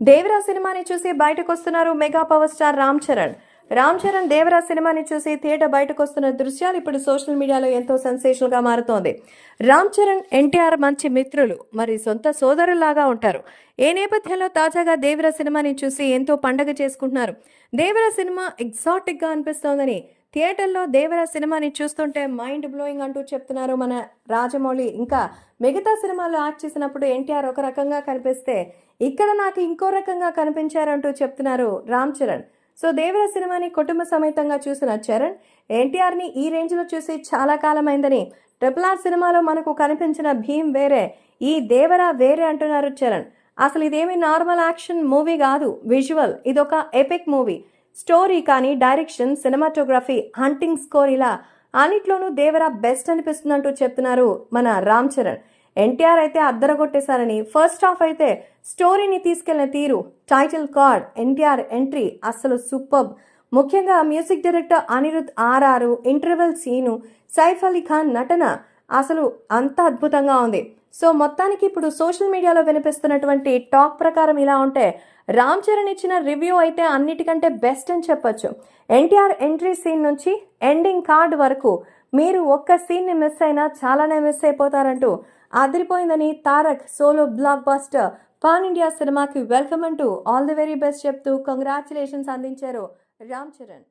దేవరా సినిమాని చూసి బయటకు వస్తున్నారు mega power star Ram Charan. Ram Charan Devara సినిమాని చూసి థియేటర్ బయటకు వస్తున్న దృశ్యాలు ఇప్పుడు సోషల్ మీడియాలో ఎంతో సెన్సేషనల్గా మారుతోంది. రామ్ చరణ్ ఎన్టీఆర్ మంచి మిత్రులు మరి సొంత సోదరులాగా ఉంటారు. ఏ నేపథ్యంలో తాజాగా దేవరా సినిమాని చూసి ఎంతో పండగ చేసుకుంటున్నారు. దేవరా సినిమా ఎగ్జాటిక్గా అనిపిస్తోందని థియేటర్లో దేవర సినిమాని చూస్తుంటే మైండ్ బ్లోయింగ్ అంటూ చెప్తున్నారు మన రాజమౌళి. ఇంకా మిగతా సినిమాలు యాక్ట్ చేసినప్పుడు ఎన్టీఆర్ ఒక రకంగా కనిపిస్తే ఇక్కడ నాకు ఇంకో రకంగా కనిపించారంటూ చెప్తున్నారు రామ్ చరణ్. సో దేవర సినిమాని కుటుంబ సమేతంగా చూసిన చరణ్ ఎన్టీఆర్ని ఈ రేంజ్లో చూసి చాలా కాలమైందని ట్రిపుల్ ఆర్ సినిమాలో మనకు కనిపించిన భీమ్ వేరే ఈ దేవర వేరే అంటున్నారు చరణ్. అసలు ఇదేమి నార్మల్ యాక్షన్ మూవీ కాదు విజువల్. ఇదొక ఎపిక్ మూవీ. స్టోరీ కానీ డైరెక్షన్ సినిమాటోగ్రఫీ హంటింగ్ స్కోర్ ఇలా అన్నిట్లోనూ దేవరా బెస్ట్ అనిపిస్తుందంటూ చెప్తున్నారు మన రామ్ చరణ్. ఎన్టీఆర్ అయితే అద్దరగొట్టేశారని ఫస్ట్ హాఫ్ అయితే స్టోరీని తీసుకెళ్ళిన తీరు టైటిల్ కార్డ్ ఎన్టీఆర్ ఎంట్రీ అసలు సూపర్. ముఖ్యంగా music director Anirudh RR interval scene Saif Ali Khan నటన అసలు అంత అద్భుతంగా ఉంది. సో మొత్తానికి ఇప్పుడు సోషల్ మీడియాలో వినిపిస్తున్నటువంటి టాక్ ప్రకారం ఇలా ఉంటే రామ్ చరణ్ ఇచ్చిన రివ్యూ అయితే అన్నిటికంటే బెస్ట్ అని చెప్పొచ్చు. ఎన్టీఆర్ ఎంట్రీ సీన్ నుంచి ఎండింగ్ కార్డ్ వరకు మీరు ఒక్క సీన్ని మిస్ అయినా చాలానే మిస్ అయిపోతారంటూ అదిరిపోయిందని Tarak solo blockbuster pan India సినిమాకి వెల్కమ్ అంటూ ఆల్ ది వెరీ బెస్ట్ చెప్తూ కంగ్రాచులేషన్స్ అందించారు రామ్ చరణ్.